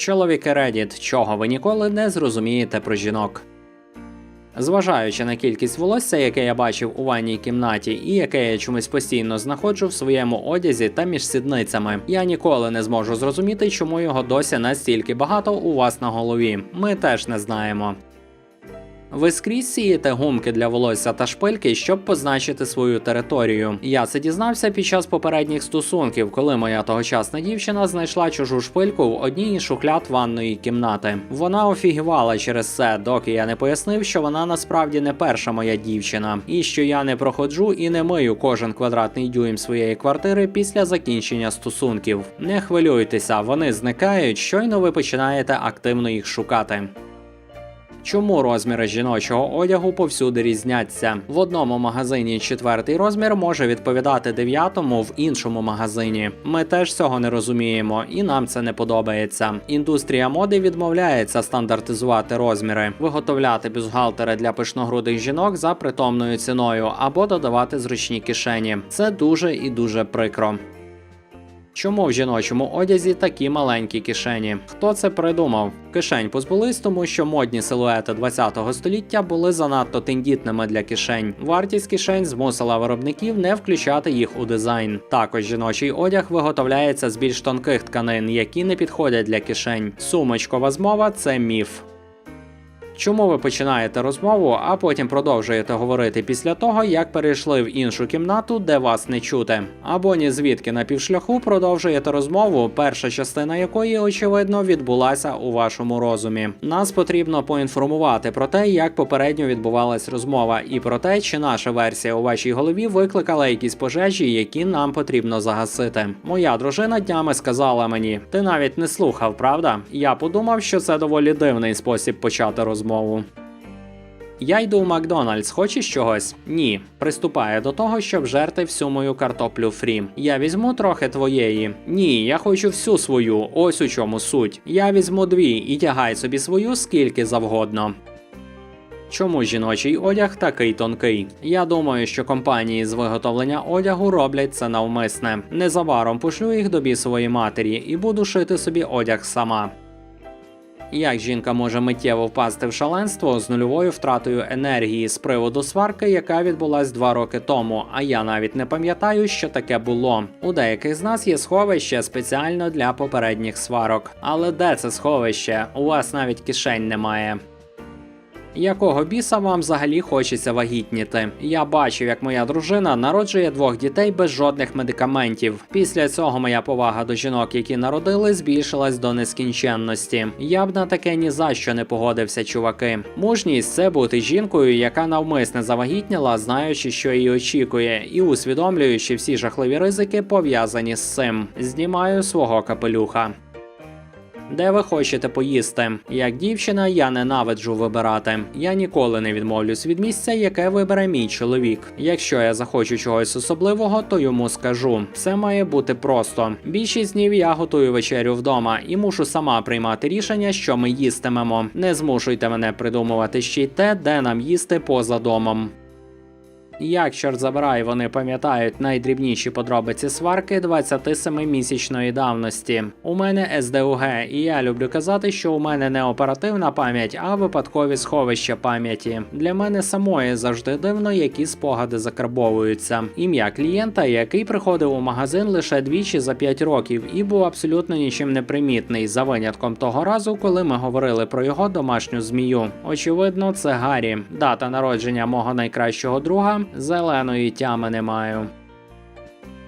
Чоловіки Reddit, чого ви ніколи не зрозумієте про жінок. Зважаючи на кількість волосся, яке я бачив у ванній кімнаті, і яке я чомусь постійно знаходжу в своєму одязі та між сідницями, я ніколи не зможу зрозуміти, чому його досі настільки багато у вас на голові. Ми теж не знаємо. Ви скрізь сієте гумки для волосся та шпильки, щоб позначити свою територію. Я це дізнався під час попередніх стосунків, коли моя тогочасна дівчина знайшла чужу шпильку в одній із шухляд ванної кімнати. Вона офігівала через це, доки я не пояснив, що вона насправді не перша моя дівчина, і що я не проходжу і не мию кожен квадратний дюйм своєї квартири після закінчення стосунків. Не хвилюйтеся, вони зникають, щойно ви починаєте активно їх шукати. Чому розміри жіночого одягу повсюди різняться? В одному магазині четвертий розмір може відповідати дев'ятому в іншому магазині. Ми теж цього не розуміємо, і нам це не подобається. Індустрія моди відмовляється стандартизувати розміри, виготовляти бюстгальтери для пишногрудих жінок за притомною ціною або додавати зручні кишені. Це дуже і дуже прикро. Чому в жіночому одязі такі маленькі кишені? Хто це придумав? Кишень позбулись, тому що модні силуети 20-го століття були занадто тендітними для кишень. Вартість кишень змусила виробників не включати їх у дизайн. Також жіночий одяг виготовляється з більш тонких тканин, які не підходять для кишень. Сумочкова змова це міф. Чому ви починаєте розмову, а потім продовжуєте говорити після того, як перейшли в іншу кімнату, де вас не чути? Або ні звідки на півшляху продовжуєте розмову, перша частина якої, очевидно, відбулася у вашому розумі. Нас потрібно поінформувати про те, як попередньо відбувалась розмова, і про те, чи наша версія у вашій голові викликала якісь пожежі, які нам потрібно загасити. Моя дружина днями сказала мені: ти навіть не слухав, правда? Я подумав, що це доволі дивний спосіб почати розмову. Я йду в Макдональдс, хочеш чогось? Ні. Приступає до того, щоб жерти всю мою картоплю фрі. Я візьму трохи твоєї. Ні, я хочу всю свою. Ось у чому суть. Я візьму дві і тягай собі свою скільки завгодно. Чому жіночий одяг такий тонкий? Я думаю, що компанії з виготовлення одягу роблять це навмисне. Незабаром пошлю їх до бісової матері і буду шити собі одяг сама. Як жінка може миттєво впасти в шаленство з нульовою втратою енергії з приводу сварки, яка відбулась два роки тому, а я навіть не пам'ятаю, що таке було. У деяких з нас є сховище спеціально для попередніх сварок. Але де це сховище? У вас навіть кишень немає. Якого біса вам взагалі хочеться вагітніти? Я бачив, як моя дружина народжує двох дітей без жодних медикаментів. Після цього моя повага до жінок, які народили, збільшилась до нескінченності. Я б на таке ні за що не погодився, чуваки. Мужність це бути жінкою, яка навмисне завагітніла, знаючи, що її очікує, і усвідомлюючи всі жахливі ризики, пов'язані з цим. Знімаю свого капелюха. Де ви хочете поїсти? Як дівчина, я ненавиджу вибирати. Я ніколи не відмовлюсь від місця, яке вибере мій чоловік. Якщо я захочу чогось особливого, то йому скажу. Все має бути просто. Більшість днів я готую вечерю вдома і мушу сама приймати рішення, що ми їстимемо. Не змушуйте мене придумувати ще й те, де нам їсти поза домом. Як чорт забирай, вони пам'ятають найдрібніші подробиці сварки 27-місячної давності. У мене СДУГ, і я люблю казати, що у мене не оперативна пам'ять, а випадкові сховища пам'яті. Для мене самої завжди дивно, які спогади закарбовуються. Ім'я клієнта, який приходив у магазин лише двічі за 5 років, і був абсолютно нічим не примітний, за винятком того разу, коли ми говорили про його домашню змію. Очевидно, це Гаррі. Дата народження мого найкращого друга. Зеленої тями не маю.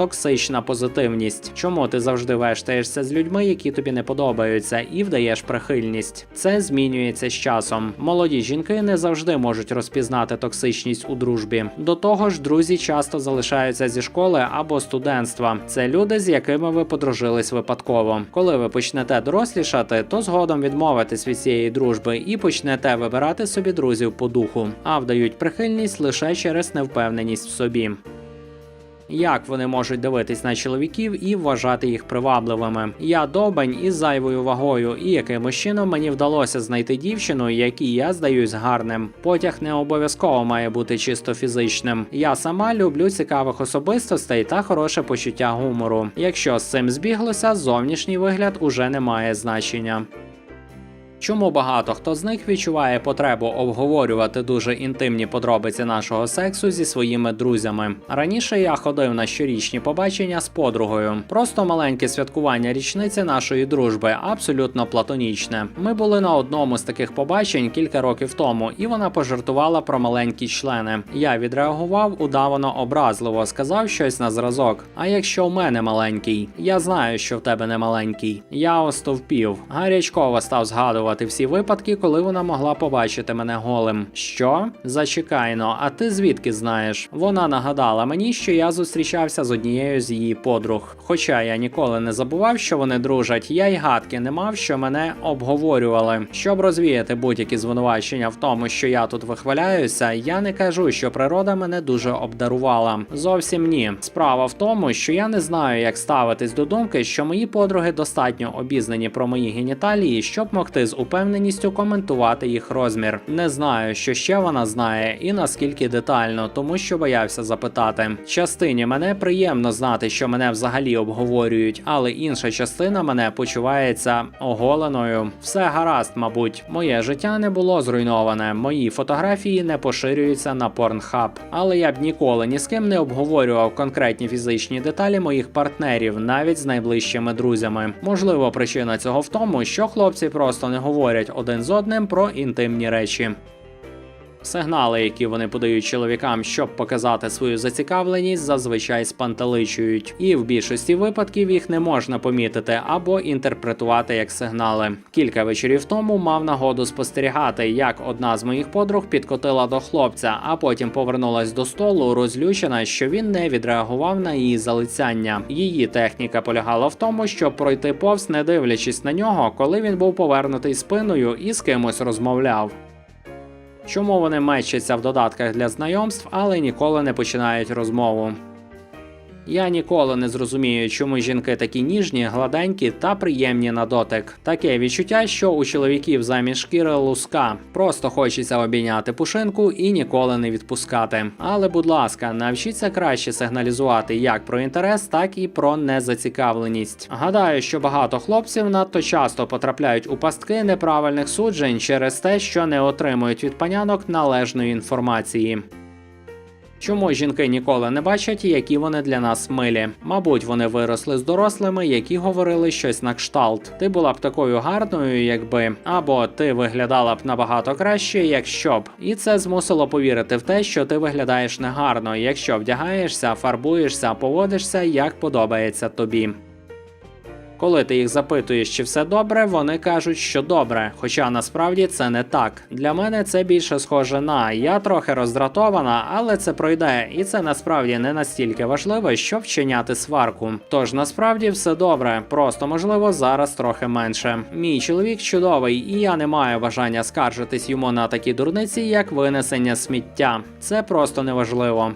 Токсична позитивність. Чому ти завжди вештаєшся з людьми, які тобі не подобаються, і вдаєш прихильність? Це змінюється з часом. Молоді жінки не завжди можуть розпізнати токсичність у дружбі. До того ж, друзі часто залишаються зі школи або студентства. Це люди, з якими ви подружились випадково. Коли ви почнете дорослішати, то згодом відмовитесь від цієї дружби і почнете вибирати собі друзів по духу, а вдають прихильність лише через невпевненість в собі. Як вони можуть дивитись на чоловіків і вважати їх привабливими? Я довбень із зайвою вагою, і якимось чином мені вдалося знайти дівчину, якій я здаюсь гарним. Потяг не обов'язково має бути чисто фізичним. Я сама люблю цікавих особистостей та хороше почуття гумору. Якщо з цим збіглося, зовнішній вигляд уже не має значення. Чому багато хто з них відчуває потребу обговорювати дуже інтимні подробиці нашого сексу зі своїми друзями? Раніше я ходив на щорічні побачення з подругою. Просто маленьке святкування річниці нашої дружби, абсолютно платонічне. Ми були на одному з таких побачень кілька років тому, і вона пожартувала про маленькі члени. Я відреагував удавано образливо, сказав щось на зразок. А якщо в мене маленький, я знаю, що в тебе не маленький. Я остовпів. Гарячково став згадувати всі випадки, коли вона могла побачити мене голим. Що? Зачекайно, а ти звідки знаєш? Вона нагадала мені, що я зустрічався з однією з її подруг. Хоча я ніколи не забував, що вони дружать, я й гадки не мав, що мене обговорювали. Щоб розвіяти будь-які звинувачення в тому, що я тут вихваляюся, я не кажу, що природа мене дуже обдарувала. Зовсім ні. Справа в тому, що я не знаю, як ставитись до думки, що мої подруги достатньо обізнані про мої геніталії, щоб могти з упевненістю коментувати їх розмір. Не знаю, що ще вона знає і наскільки детально, тому що боявся запитати. Частині мене приємно знати, що мене взагалі обговорюють, але інша частина мене почувається оголеною. Все гаразд, мабуть, моє життя не було зруйноване. Мої фотографії не поширюються на Pornhub. Але я б ніколи ні з ким не обговорював конкретні фізичні деталі моїх партнерів, навіть з найближчими друзями. Можливо, причина цього в тому, що хлопці просто не говорять один з одним про інтимні речі. Сигнали, які вони подають чоловікам, щоб показати свою зацікавленість, зазвичай спантеличують, і в більшості випадків їх не можна помітити або інтерпретувати як сигнали. Кілька вечорів тому мав нагоду спостерігати, як одна з моїх подруг підкотила до хлопця, а потім повернулась до столу, розлючена, що він не відреагував на її залицяння. Її техніка полягала в тому, щоб пройти повз, не дивлячись на нього, коли він був повернутий спиною і з кимось розмовляв. Чому вони мечаться в додатках для знайомств, але ніколи не починають розмову. Я ніколи не зрозумію, чому жінки такі ніжні, гладенькі та приємні на дотик. Таке відчуття, що у чоловіків замість шкіри луска. Просто хочеться обійняти пушинку і ніколи не відпускати. Але, будь ласка, навчіться краще сигналізувати як про інтерес, так і про незацікавленість. Гадаю, що багато хлопців надто часто потрапляють у пастки неправильних суджень через те, що не отримують від панянок належної інформації. Чому жінки ніколи не бачать, які вони для нас милі? Мабуть, вони виросли з дорослими, які говорили щось на кшталт. Ти була б такою гарною, якби, або ти виглядала б набагато краще, якщо б. І це змусило повірити в те, що ти виглядаєш негарно, якщо вдягаєшся, фарбуєшся, поводишся як подобається тобі. Коли ти їх запитуєш, чи все добре, вони кажуть, що добре. Хоча насправді це не так. Для мене це більше схоже на я трохи роздратована, але це пройде, і це насправді не настільки важливо, щоб вчиняти сварку. Тож насправді все добре, просто можливо зараз трохи менше. Мій чоловік чудовий, і я не маю бажання скаржитись йому на такі дурниці, як винесення сміття. Це просто неважливо.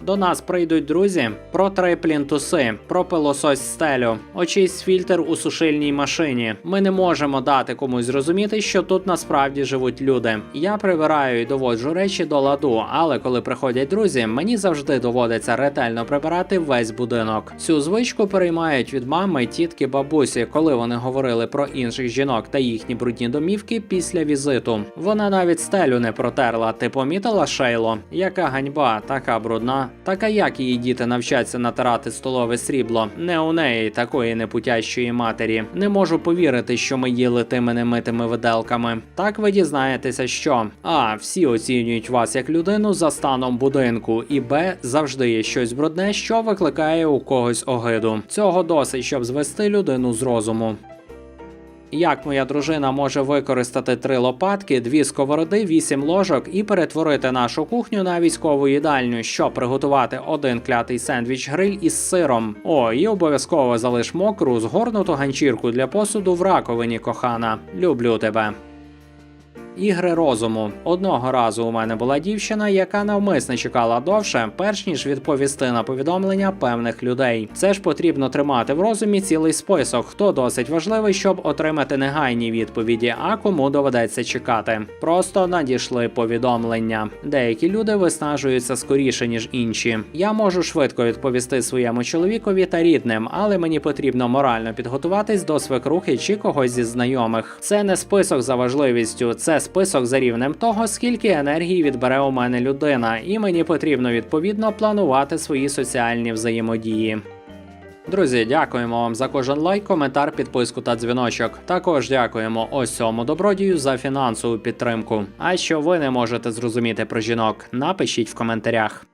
До нас прийдуть друзі, протри плінтуси, пропилосось стелю, очись фільтр у сушильній машині. Ми не можемо дати комусь зрозуміти, що тут насправді живуть люди. Я прибираю і доводжу речі до ладу, але коли приходять друзі, мені завжди доводиться ретельно прибирати весь будинок. Цю звичку переймають від мами, тітки, бабусі, коли вони говорили про інших жінок та їхні брудні домівки після візиту. Вона навіть стелю не протерла. Ти помітила Шейло? Яка ганьба, така брудна. Так а як її діти навчаться натирати столове срібло? Не у неї такої непутящої матері. Не можу повірити, що ми їли тими немитими виделками. Так ви дізнаєтеся, що а всі оцінюють вас як людину за станом будинку, і б завжди є щось брудне, що викликає у когось огиду. Цього досить, щоб звести людину з розуму. Як моя дружина може використати три лопатки, дві сковороди, вісім ложок і перетворити нашу кухню на військову їдальню, щоб приготувати один клятий сендвіч гриль із сиром? О, і обов'язково залиш мокру згорнуту ганчірку для посуду в раковині, кохана. Люблю тебе. Ігри розуму. Одного разу у мене була дівчина, яка навмисно чекала довше, перш ніж відповісти на повідомлення певних людей. Це ж потрібно тримати в розумі цілий список, хто досить важливий, щоб отримати негайні відповіді, а кому доведеться чекати. Просто надійшли повідомлення. Деякі люди виснажуються скоріше ніж інші. Я можу швидко відповісти своєму чоловікові та рідним, але мені потрібно морально підготуватись до свекрухи чи когось зі знайомих. Це не список за важливістю, це список за рівнем того, скільки енергії відбере у мене людина, і мені потрібно відповідно планувати свої соціальні взаємодії. Друзі, дякуємо вам за кожен лайк, коментар, підписку та дзвіночок. Також дякуємо ось цьому добродію за фінансову підтримку. А що ви не можете зрозуміти про жінок, напишіть в коментарях.